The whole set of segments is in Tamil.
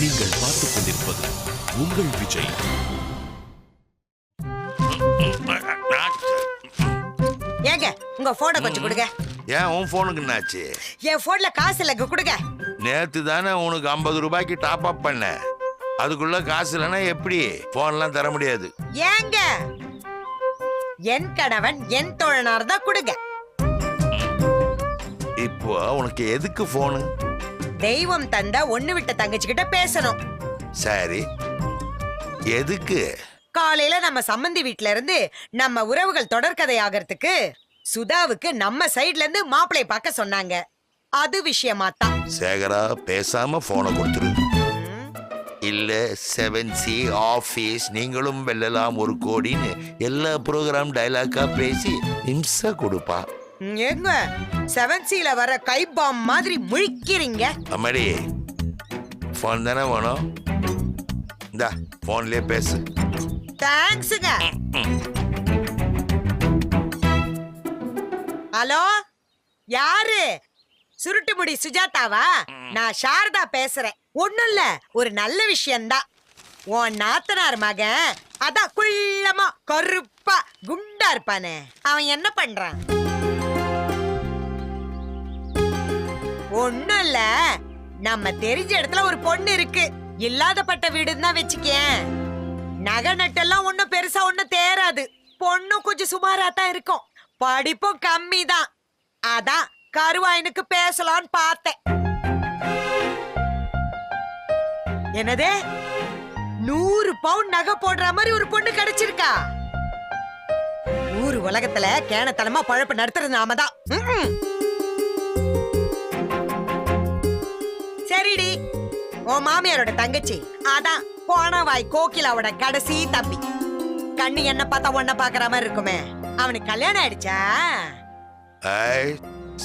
நீங்கள் பார்த்துக் கொண்டிருப்பது உங்கள் விஜய். ஏங்க உங்க போனை கொஞ்சம் கொடுங்க. ஏன் உன் போனுக்கு என்னாச்சு? என் போன்ல காசு இல்லைங்க கொடுங்க. நேத்து தானே உனக்கு ஐம்பது ரூபாய்க்கு டாப் அப் பண்ணேன் அதுக்குள்ள காசு இல்லைன்னா எப்படி? போன்லாம் தர முடியாது. ஏங்க என் கணவன் என் தோழனார் தான் கொடுங்க. இப்போ உனக்கு எதுக்கு போனு தெய்வம் தந்த ஒண்ணு விட்ட தங்கச்சி கிட்ட பேசணும். சரி. எதுக்கு? காலையில நம்ம சம்மந்தி வீட்ல இருந்து நம்ம உறவுகள் தொடர்கதை ஆகிறதுக்கு சுதாவுக்கு நம்ம சைடுல இருந்து மாப்பிளை பார்க்க சொன்னாங்க. அது விஷயமா தான். சேகரா பேசாம போனை கொடுத்துரு. இல்ல செவன் சி ஆபீஸ் நீங்களும் வெல்லலாம் ஒரு கோடின்னு எல்லா ப்ரோக்ராம் டைலாக்கா பேசி இம்சா கொடுப்பா. ஏங்க செவன் சில வர கை பாம் மாதிரி முழிக்கிறீங்க. அம்மாடி ஃபோன் தானே வேணும். இந்தா ஃபோன்லயே பேசு. தேங்க்ஸுங்க ஹலோ யாரு? சுருட்டுமுடி சுஜாதாவா? நான் சாரதா பேசுறேன். ஒண்ணும் இல்ல ஒரு நல்ல விஷயம்தான். உன் நாத்தனார் மகன் அதான் குள்ளமா கருப்பா குண்டா இருப்பானே. அவன் என்ன பண்றான்? ஒண்ணும் இல்ல நம்ம தெரிஞ்ச இடத்துல ஒரு பொண்ணு இருக்கு. இல்லாதப்பட்ட வீடுன்னு தான் வச்சுக்கேன். நகை நட்டெல்லாம் ஒண்ணும் பெருசா ஒண்ணும் தேராது. பொண்ணும் கொஞ்சம் சுமாரா தான் இருக்கும். படிப்பும் கம்மி தான் அதான் கருவாயனுக்கு பேசலாம்னு பார்த்தேன். என்னதே? நூறு பவுன் நகை போடுற மாதிரி ஒரு பொண்ணு கிடைச்சிருக்கா? ஊர் உலகத்துல கேனத்தனமா பழப்பு நடத்துறது நாம தான் உன் மாமியாரோட தங்கச்சி. அதான் போனவாய் கோகிலாவோட கடைசி தம்பி. கண்ணு என்ன பார்த்தா ஒன்ன பாக்குற மாதிரி இருக்குமே. அவனுக்கு கல்யாணம் ஆயிடுச்சா?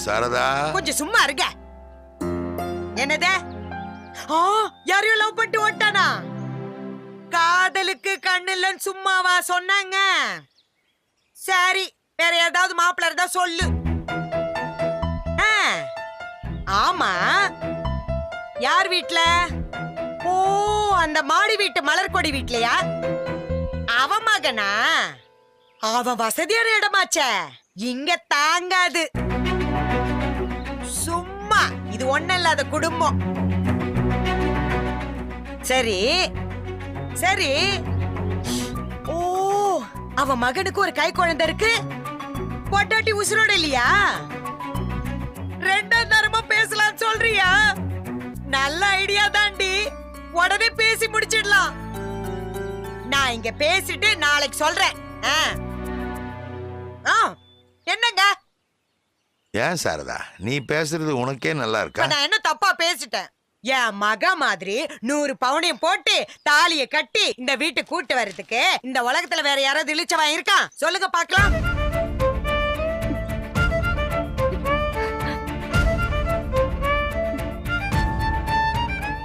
சரதா. கொஞ்சம் சும்மா இருங்க என்னது? ஆ யாரையும் லவ் பண்ணிட்டு ஓட்டானா காதலுக்கு கண்ணு இல்லைன்னு சும்மாவா சொன்னாங்க? சரி வேற ஏதாவது மாப்பிள்ள இருந்தா சொல்லு. ஆமா. யார் வீட்ல? ஓ அந்த மாடி வீட்டு மலர்கொடி வீட்லயா? அவ மகனா? அவன் வசதியான இடமாச்சே. இங்க தாங்காது. சும்மா இது ஒண்ணு இல்லாத குடும்பம். சரி சரி. ஓ அவ மகனுக்கு ஒரு கை குழந்தை இருக்கு. பொட்டாட்டி உசுரோட இல்லையா? ரெண்டாம் தரமா பேசலாம் சொல்றியா? நல்ல ஐடியா தாண்டி உடனே பேசி முடிச்சிடலாம். நான் இங்க பேசிட்டு நாளைக்கு சொல்றேன். என்னங்க? ஏன் சாரதா? நீ பேசுறது உனக்கே நல்லா இருக்கா? நான் என்ன தப்பா பேசிட்டேன்? என் மக மாதிரி நூறு பவுனையும் போட்டு தாலிய கட்டி இந்த வீட்டு கூட்டு வர்றதுக்கு இந்த உலகத்துல வேற யாராவது இழிச்சவன் இருக்கான். சொல்லுங்க பாக்கலாம்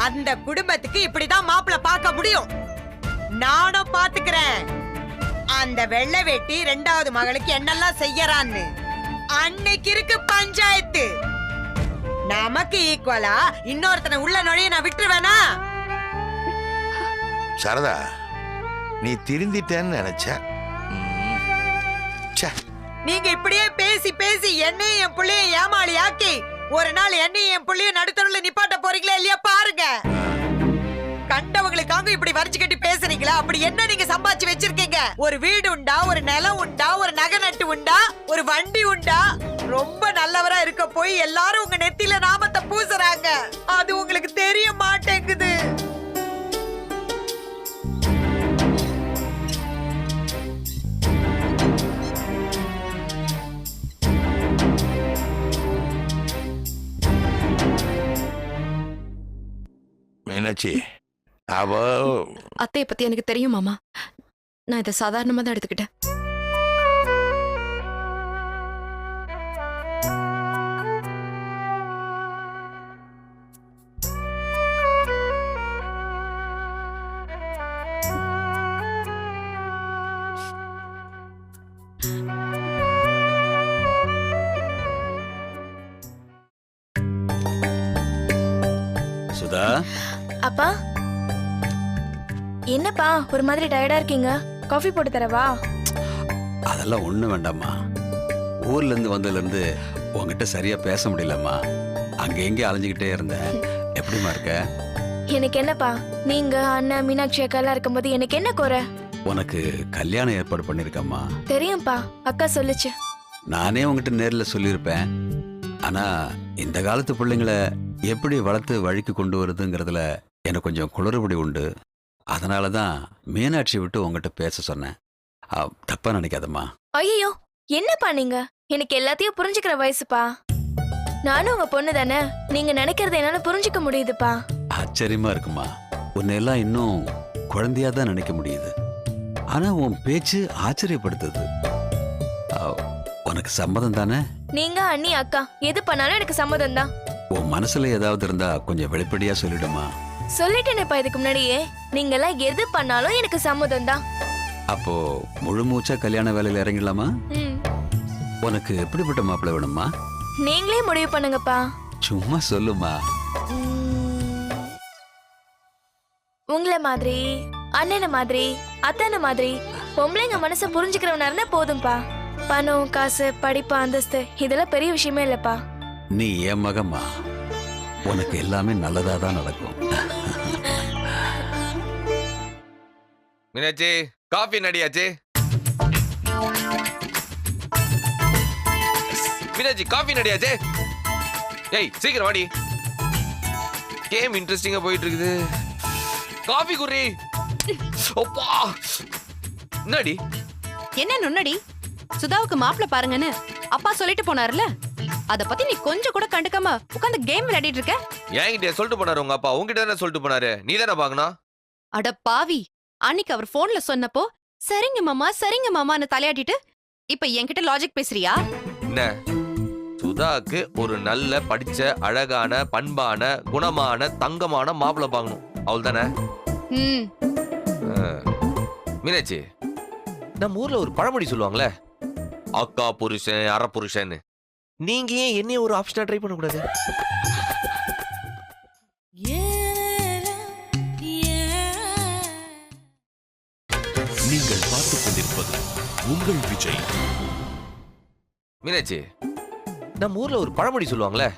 அந்த குடும்பத்துக்கு இப்படிதான் மாப்பிள்ள பார்க்க முடியும். நானும் பாத்துக்கிறேன் அந்த வெள்ளை வெட்டி ரெண்டாவது மகளுக்கு என்னெல்லாம் செய்யறான்னு. அன்னைக்கு இருக்கு பஞ்சாயத்து. நமக்கு ஈக்குவலா இன்னொருத்தனை உள்ள நுழைய நான் விட்டுருவேனா? சரதா நீ திருந்திட்டேன்னு நினைச்ச. ம். ச்சே, நீங்க இப்படியே பேசி பேசி என்னையும் என் புள்ளையும் ஏமாளி ஆக்கி ஒரு நாள் என்னையும் என் புள்ளையும் நடுத்தருல நிப்பாட்ட போறீங்களா இல்லையா? பாருங்க. கண்டவங்களுக்காக இப்படி வரிச்சு கட்டி பேசுறீங்களா? அப்படி என்ன நீங்க சம்பாதிச்சு வச்சிருக்கீங்க? ஒரு வீடு உண்டா? ஒரு நிலம் உண்டா? ஒரு நகை நட்டு உண்டா? ஒரு வண்டி உண்டா? ரொம்ப நல்லவரா இருக்க போய் எல்லாரும் உங்க நெத்தியில நாமத்தை பூசுறாங்க. அது உங்களுக்கு தெரிய மாட்டேங்குது. மீனாட்சி அவ அத்தைய பத்தி எனக்கு தெரியும் மாமா. நான் இதை சாதாரணமா தான் எடுத்துக்கிட்டேன். ஒரு மாதிரி டயர்டா இருக்கீங்க? காஃபி போட்டு தரவா? அதெல்லாம் ஒன்றும் வேண்டாம்மா. ஊர்ல இருந்து வந்ததுல இருந்து உங்ககிட்ட சரியா பேச முடியலம்மா. அங்க எங்கே அலைஞ்சுக்கிட்டே இருந்தேன். எப்படிம்மா இருக்க? எனக்கு என்னப்பா? நீங்க அண்ணன் மீனாட்சி அக்கா எல்லாம் இருக்கும்போது எனக்கு என்ன குறை? உனக்கு கல்யாணம் ஏற்பாடு பண்ணிருக்கம்மா தெரியும்பா. அக்கா சொல்லுச்சு. நானே உங்ககிட்ட நேர்ல சொல்லியிருப்பேன். ஆனா இந்த காலத்து பிள்ளைங்களை எப்படி வளர்த்து வழிக்கு கொண்டு வருதுங்கிறதுல எனக்கு கொஞ்சம் குளறுபடி உண்டு. அதனால தான் மீனாட்சி விட்டு உங்ககிட்ட பேச சொன்னேன். ஆ, தப்பா நினைக்காதம்மா. ஐயோ என்னப்பா நீங்க? எனக்கு எல்லாத்தையும் புரிஞ்சுக்கிற வயசுப்பா. நானும் உங்க பொண்ணு தானே? நீங்க நினைக்கிறத என்னால புரிஞ்சுக்க முடியுதுப்பா. ஆச்சரியமா இருக்குமா? உன்னை எல்லாம் இன்னும் குழந்தையா தான் நினைக்க முடியுது. ஆனா உன் பேச்சு ஆச்சரியப்படுத்துது. ஆ, உனக்கு சம்மதம் தானே? நீங்க அண்ணி அக்கா எது பண்ணாலும் எனக்கு சம்மதம் தான். உன் மனசுல ஏதாவது இருந்தா கொஞ்சம் வெளிப்படையா சொல்லிடுமா? சொல்லிட்டேனேப்பா இதுக்கு முன்னாடியே. நீங்க எல்லாம் எது பண்ணாலும் எனக்கு சம்மதம் தான். அப்போ முழு மூச்சா கல்யாண வேலையில இறங்கிடலாமா? ம். உனக்கு எப்படிப்பட்ட மாப்பிள்ளை வேணுமா நீங்களே முடிவு பண்ணுங்கப்பா. சும்மா சொல்லுமா. உங்களை மாதிரி அண்ணனை மாதிரி அத்தனை மாதிரி பொம்பளைங்க மனசை புரிஞ்சுக்கிறவனா இருந்தா போதும்பா. பணம் காசு படிப்பு அந்தஸ்து இதெல்லாம் பெரிய விஷயமே இல்லப்பா. நீ என் மகம்மா. உனக்கு எல்லாமே நல்லதா தான் நடக்கும். மீனாட்சி காஃபி நடியாச்சு. மீனாட்சி காஃபி நடியாச்சே. ஏய் சீக்கிரம் வாடி. கேம் இன்ட்ரெஸ்டிங்கா போயிட்டு இருக்குது காஃபி குர்ரி ஒப்பா. என்னடி? என்ன நுண்ணடி? சுதாவுக்கு மாப்பிள பாருங்கன்னு அப்பா சொல்லிட்டு போனார்ல அத பத்தி நீ கொஞ்சம் கூட கண்டுக்காம உட்கார்ந்து கேம் விளையாடிட்டு இருக்க? என்கிட்ட சொல்லிட்டு போனாரு உங்க அப்பா. உங்ககிட்ட தானே சொல்லிட்டு போனாரு. நீ தானே பாக்கணும் அட பாவி. அன்னைக்கு அவர் போன்ல சொன்னப்போ சரிங்க மாமா சரிங்க மாமான்னு தலையாட்டிட்டு இப்ப என்கிட்ட லாஜிக் பேசுறியா? என்ன? சுதாக்கு ஒரு நல்ல படிச்ச அழகான பண்பான குணமான தங்கமான மாப்பிள்ளை பார்க்கணும். அவள் தானே ம் மீனாட்சி நம்ம ஊர்ல ஒரு பழமொழி சொல்லுவாங்களே அக்கா புருஷன் அற புருஷன்னு நீங்க ஏன் என்னைய ஒரு ஆப்ஷனா ட்ரை பண்ணக்கூடாது? உங்கள் விஜய். மீனாட்சி நம்ம ஊர்ல ஒரு பழமொழி சொல்லுவாங்களே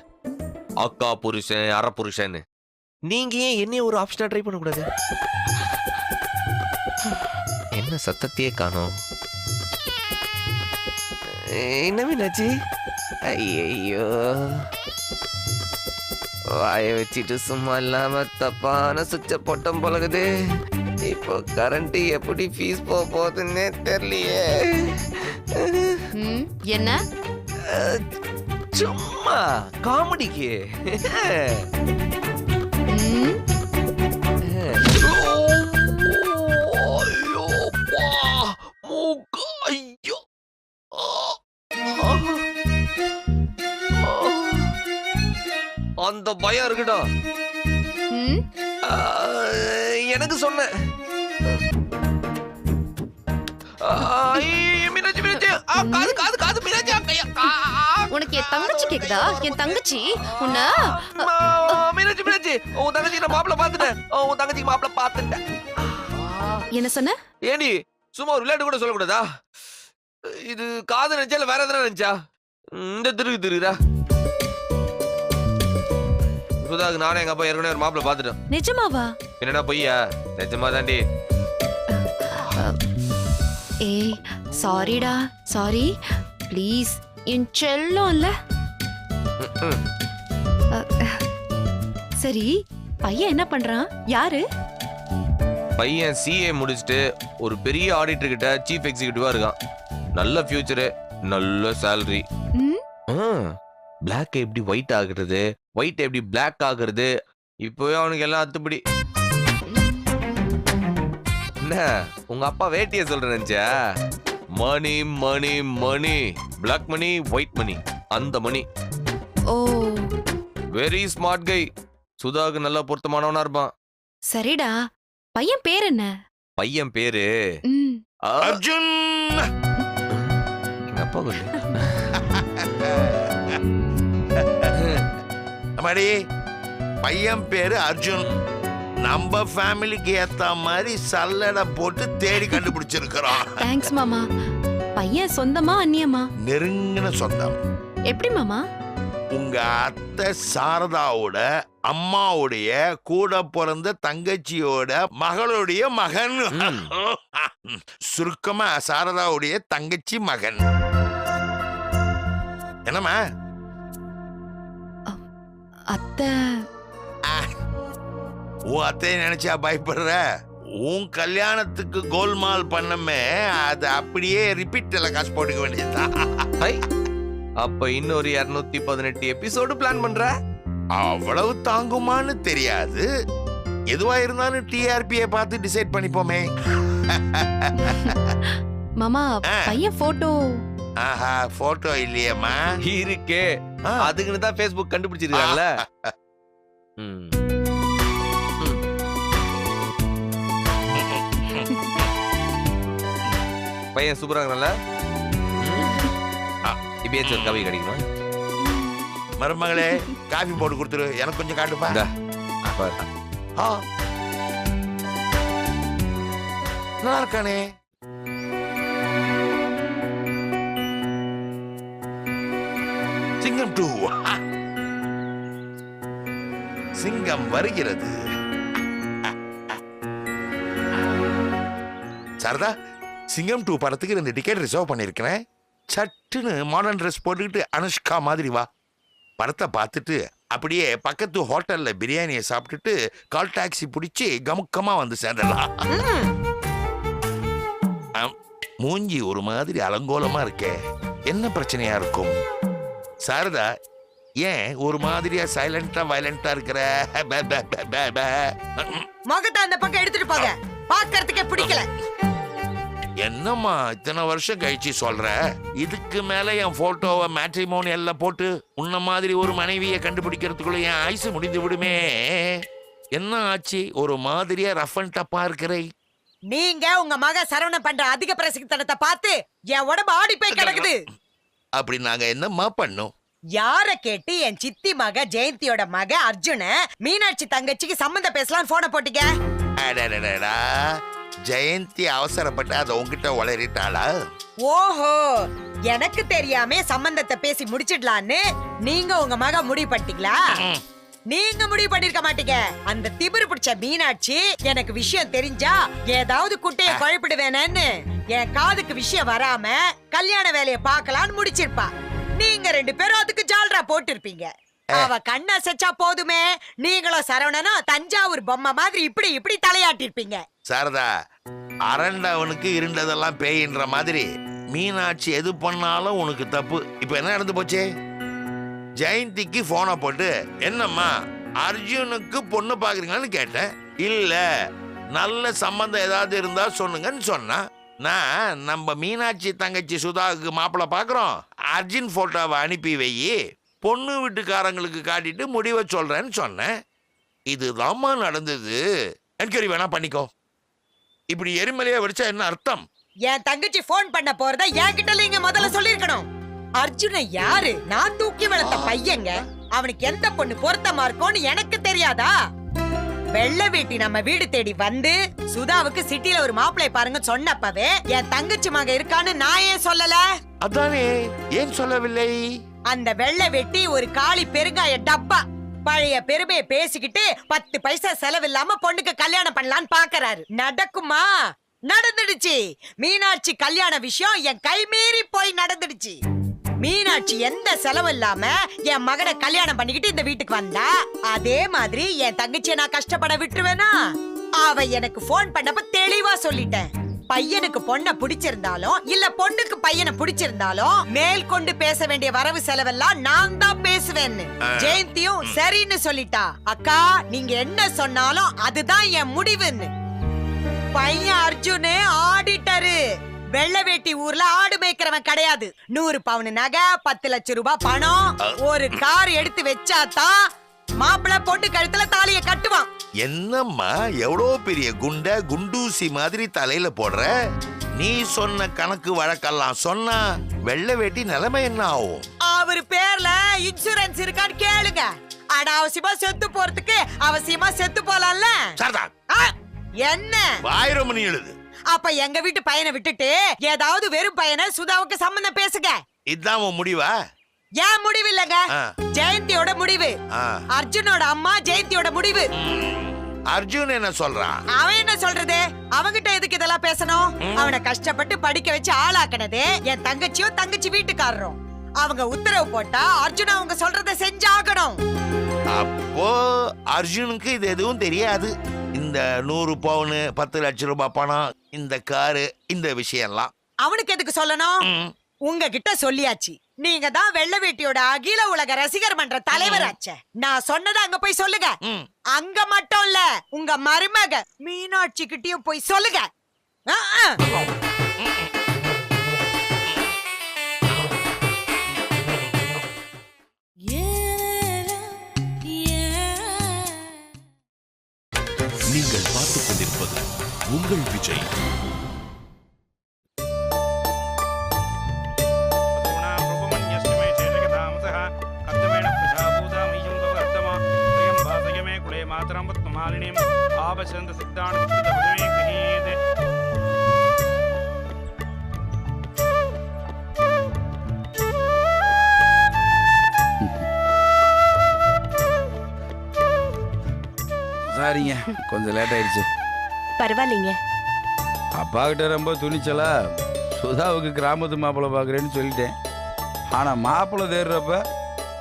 அக்கா புருஷன் அற புருஷன்னு. நீங்க ஏன் என்னைய ஒரு ஆப்ஷனா ட்ரை பண்ணக்கூடாது? என்ன சத்தத்தையே காணோம்? என்ன மீனாட்சி? ஐயோ வாய வச்சுட்டு சும்மா இல்லாம தப்பான சுவிட்ச பொட்டம் பழகுது. இப்போ கரண்ட் எப்படி ஃபீஸ் போக போகுதுன்னே தெரியலையே. ம், என்ன? அஹ், சும்மா காமெடிக்கு. ம், ஐயோ, அப்பா, மூக்கு, ஐயோ. ஆ, ஆ, ஆ. அந்த பயம் இருக்கட்டும். ம், ஆ, எனக்கு சொன்ன ஆ, ஐயோ, மீனாட்சி மீனாட்சி ஆ, காது காது காது மீனாட்சி உனக்கு என் தங்கச்சி கேக்குதா? என் தங்கச்சி? உன்ன? மீனாட்சி மீனாட்சி உன் தங்கச்சி நான் மாப்பிள்ள பாத்துட்டேன் உன் தங்கச்சிக்கு மாப்பிள்ள பாத்துட்டேன் என்ன சொன்ன? ஏண்டி சும்மா ஒரு விளையாட்டு கூட சொல்லக்கூடாதா? இது காது நினைச்சா இல்ல வேற எதனா நினைச்சா? இந்த திருக்கு திருக்குதா இப்போதான் நானே எங்க அப்பா ஏற்கனவே ஒரு மாப்பிள்ள பாத்துட்டோம் நிஜமாவா? என்னடா பொய்யா? நிஜமா தாண்டி ஏய் சாரிடா சாரி ப்ளீஸ் என் செல்லம் இல்ல சரி பையன் என்ன பண்றான்? யாரு? பையன் சிஏ முடிச்சுட்டு ஒரு பெரிய ஆடிட்டர் கிட்ட சீஃப் எக்ஸிகியூட்டிவா இருக்கான். நல்ல ஃபியூச்சரு நல்ல சேலரி பிளாக் எப்படி ஒயிட் ஆகுறது? ஒயிட் எப்படி பிளாக் ஆகுறது? இப்போவே அவனுக்கு எல்லாம் அத்துப்படி. என்ன? உங்க அப்பா வேட்டிய சொல்ற நினைச்சா மணி மணி மணி. பிளாக் மணி ஒயிட் மணி அந்த மணி. ஓ. வெரி ஸ்மார்ட் கை சுதாவுக்கு நல்ல பொருத்தமானவனா இருப்பான். சரிடா. பையன் பேர் என்ன? பையன் பேரு? ம். அர்ஜுன். எங்க அப்பா சொல்லு அம்மாடி பையன் பேரு அர்ஜுன். நம்ம ஃபேமிலிக்கு ஏத்த மாதிரி சல்லடை போட்டு தேடி கண்டுபிடிச்சிருக்கிறோம் தேங்க்ஸ் மாமா. பையன் சொந்தமா அந்நியமா நெருங்கின சொந்தம். எப்படி மாமா? உங்க அத்தை சாரதாவோட அம்மாவுடைய கூட பிறந்த தங்கச்சியோட மகளுடைய மகன். சுருக்கமா சாரதாவுடைய தங்கச்சி மகன். என்னம்மா? அத்தை உன் அத்தையை நினைச்சா பயப்படுற? உன் கல்யாணத்துக்கு கோல்மால் பண்ணமே அது அப்படியே ரிப்பீட் காசு போட்டுக்க வேண்டியதுதான். ஹை அப்ப இன்னொரு இருநூத்தி பதினெட்டு எபிசோடு பிளான் பண்ற? அவ்வளவு தாங்குமான்னு தெரியாது. எதுவா இருந்தாலும் டிஆர்பியை பார்த்து டிசைட் பண்ணிப்போமே. மாமா. பையன் போட்டோ ஆஹா போட்டோ இல்லையேம்மா. இருக்கே. அதுக்குன்னு தான் ஃபேஸ்புக் கண்டுபிடிச்சிருக்காங்கல்ல ம். பையன் சூப்பரா இருக்கல இப்பயாச்சும் ஒரு கவி கிடைக்குமா மருமகளே காஃபி போட்டு கொடுத்துரு. எனக்கு கொஞ்சம் காட்டுப்பா. நல்லா இருக்கானே. சிங்கம் டூ. சிங்கம் வருகிறது. சாரதா சிங்கம் டூ படத்துக்கு ரெண்டு டிக்கெட் ரிசர்வ் பண்ணியிருக்கிறேன். சட்டுன்னு மாடர்ன் ட்ரெஸ் போட்டுக்கிட்டு அனுஷ்கா மாதிரி வா. படத்தை பார்த்துட்டு அப்படியே பக்கத்து ஹோட்டலில் பிரியாணியை சாப்பிட்டுட்டு கால் டாக்ஸி பிடிச்சி கமுக்கமாக வந்து சேர்ந்துடலாம் மூஞ்சி ஒரு மாதிரி அலங்கோலமாக இருக்கே. என்ன பிரச்சனையா இருக்கும்? சாரதா ஏன் ஒரு மாதிரியா சைலண்டா வயலண்டா இருக்கிற? பே, பே, பே, பே, பே. முகத்தை அந்த பக்கம் எடுத்துட்டு போங்க. பாக்குறதுக்கே பிடிக்கல. என்னம்மா இத்தனை வருஷம் கழிச்சு சொல்ற? இதுக்கு மேல என் போட்டோவை மேட்ரிமோனியல்ல போட்டு உன்ன மாதிரி ஒரு மனைவியை கண்டுபிடிக்கிறதுக்குள்ள என் ஆயுசு முடிந்து விடுமே. என்ன ஆச்சு? ஒரு மாதிரியா ரஃப் அண்ட் டப்பா இருக்கிறை. நீங்க உங்க மக சரவணன் பண்ற அதிக பிரசக்தனத்தை பார்த்து என் உடம்பு ஆடி போய் கிடக்குது. அப்படி நாங்க என்னம்மா பண்ணோம்? யார கேட்டு என் சித்தி மக ஜெயந்தியோட மக அர்ஜுன மீனாட்சி தங்கச்சிக்கு சம்மந்தம் பேசலாம் போன போட்டீங்க? ஜெயந்தி அவசரப்பட்டு அதை உங்ககிட்ட உளறிட்டாளா? ஓஹோ எனக்கு தெரியாம சம்பந்தத்தை பேசி முடிச்சிடலான்னு நீங்க உங்க மக முடிவு பண்ணிட்டீங்களா நீங்க முடிவு பண்ணிருக்க மாட்டீங்க. அந்த திமிரு பிடிச்ச மீனாட்சி எனக்கு விஷயம் தெரிஞ்சா ஏதாவது குட்டைய குழப்பிடுவேனேன்னு என் காதுக்கு விஷயம் வராம கல்யாண வேலைய பார்க்கலாம்னு முடிச்சிருப்பா. நீங்க ரெண்டு பேரும் அதுக்கு ஜால்ரா போட்டிருப்பீங்க. அவ கண்ண அசைச்சா போதுமே. நீங்களும் சரவணனும் தஞ்சாவூர் பொம்மை மாதிரி இப்படி இப்படி தலையாட்டிருப்பீங்க. சாரதா அரண்டவனுக்கு இருண்டதெல்லாம் பேயின்ற மாதிரி மீனாட்சி எது பண்ணாலும் உனக்கு தப்பு. இப்ப என்ன நடந்து போச்சு? ஜெயந்திக்கு போனை போட்டு என்னம்மா அர்ஜுனுக்கு பொண்ணு பாக்குறீங்களான்னு கேட்டேன். இல்ல நல்ல சம்பந்தம் ஏதாவது இருந்தா சொல்லுங்கன்னு சொன்னா நான் நம்ம மீனாட்சி தங்கச்சி சுதாவுக்கு மாப்பிள்ளை பார்க்குறோம் அர்ஜுன் போட்டோவை அனுப்பி வையி. பொண்ணு வீட்டுக்காரங்களுக்கு காட்டிட்டு முடிவை சொல்றேன்னு சொன்னேன். இதுதாம்மா நடந்தது. என்கொயரி வேணா பண்ணிக்கோ. இப்படி எரிமலையா வெடிச்சா என்ன அர்த்தம்? என் தங்கச்சி போன் பண்ண போறத என்கிட்ட நீங்க முதல்ல சொல்லிருக்கணும் அர்ஜுன யாரு? நான் தூக்கி வளர்த்த பையங்க. அவனுக்கு எந்த பொண்ணு பொருத்தமா இருக்கும்னு எனக்கு தெரியாதா? வெள்ளை வேட்டி நம்ம வீடு தேடி வந்து சுதாவுக்கு சிட்டில ஒரு மாப்பிள்ளை பாருங்க சொன்னப்பவே என் தங்கச்சி மக இருக்கான்னு நான் ஏன் சொல்லல? அதானே ஏன் சொல்லவில்லை? அந்த வெள்ளை வெட்டி ஒரு காளி பெருங்காய டப்பா. பழைய பெருமையை பேசிக்கிட்டு பத்து பைசா செலவில்லாம பொண்ணுக்கு கல்யாணம் பண்ணலான்னு பாக்குறாரு. நடக்குமா? நடந்துடுச்சு. மீனாட்சி கல்யாண விஷயம் என் கை மீறி போய் நடந்துடுச்சு. மீனாட்சி எந்த செலவும் இல்லாம என் மகனை கல்யாணம் பண்ணிக்கிட்டு இந்த வீட்டுக்கு வந்தா. அதே மாதிரி என் தங்கச்சியை நான் கஷ்டப்பட விட்டுருவேனா? அவ எனக்கு போன் பண்ணப்ப தெளிவா சொல்லிட்டேன். பையனுக்கு பொண்ண பிடிச்சிருந்தாலும் இல்ல பொண்ணுக்கு பையனை பிடிச்சிருந்தாலும் மேல் கொண்டு பேச வேண்டிய வரவு செலவெல்லாம் நான் தான் பேசுவேன்னு. ஜெயந்தியும் சரின்னு சொல்லிட்டா. அக்கா நீங்க என்ன சொன்னாலும் அதுதான் என் முடிவுன்னு. பையன் அர்ஜுனு ஆடிட்டரு. வெள்ளை வேட்டி ஊர்ல ஆடு மேய்க்கிறவன் கிடையாது. நூறு பவுன் நகை பத்து லட்சம் ரூபாய் பணம். ஒரு கார் எடுத்து வச்சாதான் மாப்பிள்ளை பொண்ணு கழுத்துல தாலிய கட்டுவான். என்னம்மா எவ்வளோ பெரிய குண்ட குண்டூசி மாதிரி தலையில போடுற? நீ சொன்ன கணக்கு வழக்கெல்லாம் சொன்னா வெள்ளை வேட்டி நிலைமை என்ன ஆகும்? அவரு பேர்ல இன்சூரன்ஸ் இருக்கான்னு கேளுங்க. அனாவசியமா செத்து போறதுக்கு அவசியமா செத்து போலாம்ல? சரிதான். என்ன? ஆயிரம் மணி எழுது. அப்ப எங்க வீட்டு பையனை விட்டுட்டு ஏதாவது வெறும் பையனை சுதாவுக்கு சம்பந்தம் பேசுங்க. இதுதான் உன் முடிவா? ஏன் முடிவு இல்லங்க ஜெயந்தியோட முடிவு. அர்ஜுனோட அம்மா ஜெயந்தியோட முடிவு. அர்ஜுன் என்ன சொல்றான்? அவன் என்ன சொல்றது? அவங்கிட்ட எதுக்கு இதெல்லாம் பேசணும்? அவனை கஷ்டப்பட்டு படிக்க வச்சு ஆளாக்குனதே என் தங்கச்சியும் தங்கச்சி வீட்டுக்காரரும். அவங்க உத்தரவு போட்டா அர்ஜுன் அவங்க சொல்றத செஞ்சாகணும். அப்போ அர்ஜுனுக்கு இது எதுவும் தெரியாது. இந்த நூறு பவுனு பத்து லட்சம் ரூபாய் பணம் இந்த காரு இந்த விஷயம்லாம். அவனுக்கு எதுக்கு சொல்லணும். உங்ககிட்ட சொல்லியாச்சு. நீங்க தான் வெள்ள வேட்டியோட அகில உலக ரசிகர் மன்ற தலைவராச்சே நான் சொன்னதை அங்க போய் சொல்லுங்க. அங்க மட்டும் இல்ல உங்க மருமக மீனாட்சி கிட்டயும் போய் சொல்லுங்க. நீங்கள் பார்த்துக் கொண்டிருப்பது உங்கள் விஜய். தாரிணிம் ஆபசந்த சித்தானந்த கொஞ்சம் லேட் ஆயிடுச்சு. பரவாயில்லைங்க. அப்பா கிட்ட ரொம்ப துணிச்சலா சுதாவுக்கு கிராமத்து மாப்பிள்ளை பார்க்குறேன்னு சொல்லிட்டேன். ஆனால் மாப்பிள்ளை தேடுறப்ப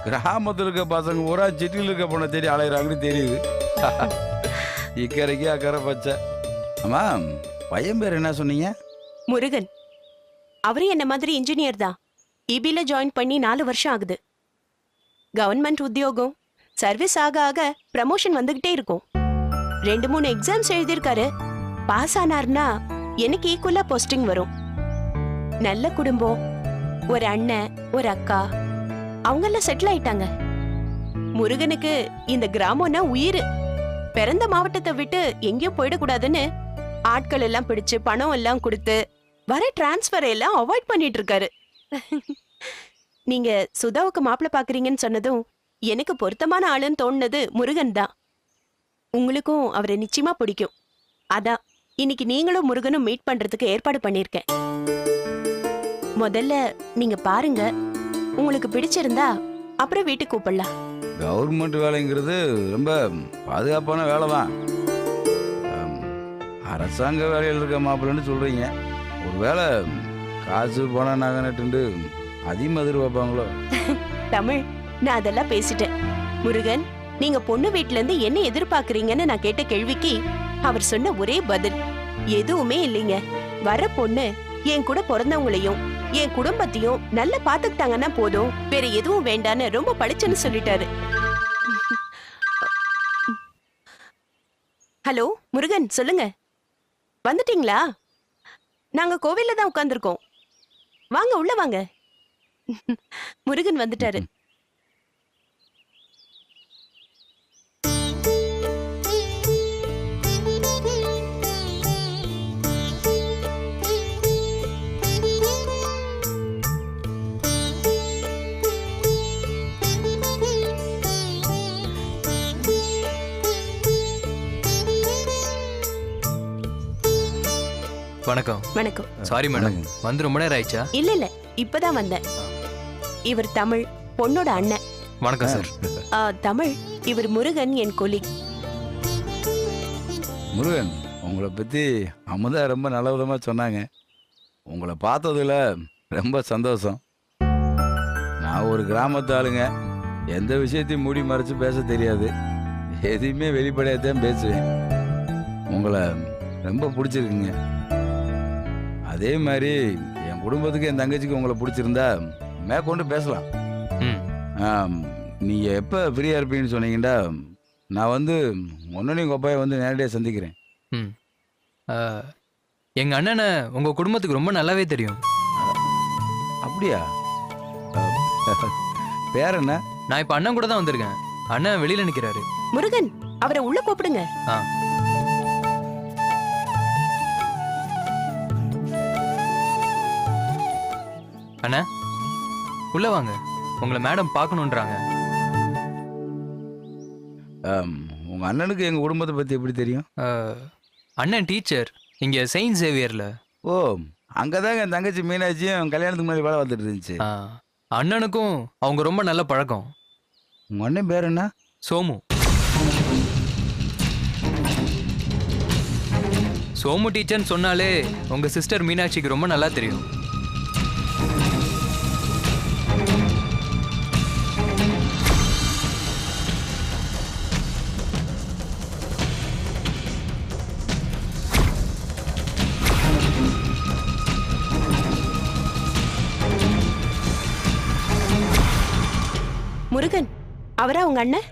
கிராமத்தில் இருக்க பசங்க பூரா செட்டியில் இருக்க பொண்ணை தேடி அலையிறாங்கன்னு தெரியுது. இக்கரைக்கு அக்கறை பச்சை. அம்மா பையன் பேர் என்ன சொன்னீங்க? முருகன். அவரும் என்ன மாதிரி இன்ஜினியர் தான். இபில ஜாயின் பண்ணி நாலு வருஷம் ஆகுது. கவர்மெண்ட் உத்தியோகம் சர்வீஸ் ஆக ஆக ப்ரமோஷன் வந்துகிட்டே இருக்கும். ரெண்டு மூணு எக்ஸாம்ஸ் எழுதியிருக்காரு. பாஸ் ஆனார்னா எனக்கு ஈக்குவலா போஸ்டிங் வரும். நல்ல குடும்பம் ஒரு அண்ணன் ஒரு அக்கா அவங்கெல்லாம் செட்டில் ஆயிட்டாங்க. முருகனுக்கு இந்த கிராமம்னா உயிர். பிறந்த மாவட்டத்தை விட்டு எங்கேயும் போயிடக்கூடாதுன்னு ஆட்கள் எல்லாம் பிடிச்சு பணம் எல்லாம் கொடுத்து வர டிரான்ஸ்ஃபர் எல்லாம் அவாய்ட் பண்ணிட்டு இருக்காரு நீங்க சுதாவுக்கு மாப்பிள்ள பாக்குறீங்கன்னு சொன்னதும் எனக்கு பொருத்தமான ஆளுன்னு தோணுனது முருகன் தான். உங்களுக்கும் அவரை நிச்சயமா பிடிக்கும். அதான் இன்னைக்கு நீங்களும் முருகனும் மீட் பண்றதுக்கு ஏற்பாடு பண்ணிருக்கேன் முதல்ல நீங்க பாருங்க உங்களுக்கு பிடிச்சிருந்தா அப்புறம் வீட்டுக்கு கூப்பிடலாம். கவர்மெண்ட் வேலைங்கிறது ரொம்ப பாதுகாப்பான வேலை தான் அரசாங்க வேலையில் இருக்க மாப்பிள்ளைன்னு சொல்கிறீங்க ஒரு வேளை காசு பணம் நகை நட்டுண்டு அதிகமாக எதிர்பார்ப்பாங்களோ? தமிழ் நான் அதெல்லாம் பேசிட்டேன். முருகன் நீங்க பொண்ணு வீட்ல இருந்து என்ன எதிர்பார்க்கறீங்கன்னு நான் கேட்ட கேள்விக்கு அவர் சொன்ன ஒரே பதில் எதுவுமே இல்லைங்க. வர பொண்ணு என் கூட பிறந்தவங்களையும் என் குடும்பத்தையும் நல்லா பாத்துக்கிட்டாங்கன்னா போதும். வேற எதுவும் வேண்டான்னு ரொம்ப படிச்சுன்னு சொல்லிட்டாரு. ஹலோ முருகன் சொல்லுங்க. வந்துட்டீங்களா? நாங்க கோவில்ல தான் உட்காந்துருக்கோம் வாங்க உள்ள வாங்க. முருகன் வந்துட்டாரு. வணக்கம். வணக்கம். Sorry madam. வந்து ரொம்ப நேரம் ஆயிடுச்சா? இல்ல இல்ல. இப்பதான் வந்தேன். இவர் தமிழ் பொண்ணோட அண்ணன். வணக்கம் சார். ஆ, தமிழ். இவர் முருகன் என் கொலி. முருகன் உங்களை பற்றி அமுதா ரொம்ப நல்ல விதமாக சொன்னாங்க. உங்களை பார்த்ததுல ரொம்ப சந்தோஷம். நான் ஒரு கிராமத்து ஆளுங்க. எந்த விஷயத்தையும் மூடி மறைச்சு பேச தெரியாது. எதையுமே வெளிப்படையாக தான் பேசுவேன். உங்களை ரொம்ப பிடிச்சிருக்குங்க. அதே மாதிரி என் குடும்பத்துக்கு என் தங்கச்சிக்கு உங்களை பிடிச்சிருந்தா மேற்கொண்டு பேசலாம். ம். ஆம், நீங்க எப்போ ஃப்ரீயாக இருப்பீங்கன்னு சொன்னீங்கன்னா நான் வந்து ஒன்னும் உங்கள் அப்பாயை வந்து நேரடியாக சந்திக்கிறேன். ம். அஹ், எங்க அண்ணனை உங்க குடும்பத்துக்கு ரொம்ப நல்லாவே தெரியும். அப்படியா? அஹ், பேர் என்ன? நான் இப்ப அண்ணன் கூட தான் வந்திருக்கேன். அண்ணன் வெளியில நிக்கிறாரு. முருகன் அவரை உள்ள கூப்பிடுங்க. ஆ. அண்ணா உள்ள வாங்க. உங்களை மேடம் பார்க்கணுன்றாங்க. உங்க அண்ணனுக்கு எங்க குடும்பத்தை பத்தி எப்படி தெரியும்? அண்ணன் டீச்சர் இங்கே செயின்ட் சேவியரில். ஓ அங்கதாங்க என் தங்கச்சி மீனாட்சியும் கல்யாணத்துக்கு முன்னாடி வேலை பார்த்துட்டு இருந்துச்சு. அண்ணனுக்கும் அவங்க ரொம்ப நல்ல பழக்கம். உங்க அண்ணன் பேர் என்ன? சோமு. சோமு டீச்சர்னு சொன்னாலே உங்க சிஸ்டர் மீனாட்சிக்கு ரொம்ப நல்லா தெரியும். அவரா உங்க அண்ணன்?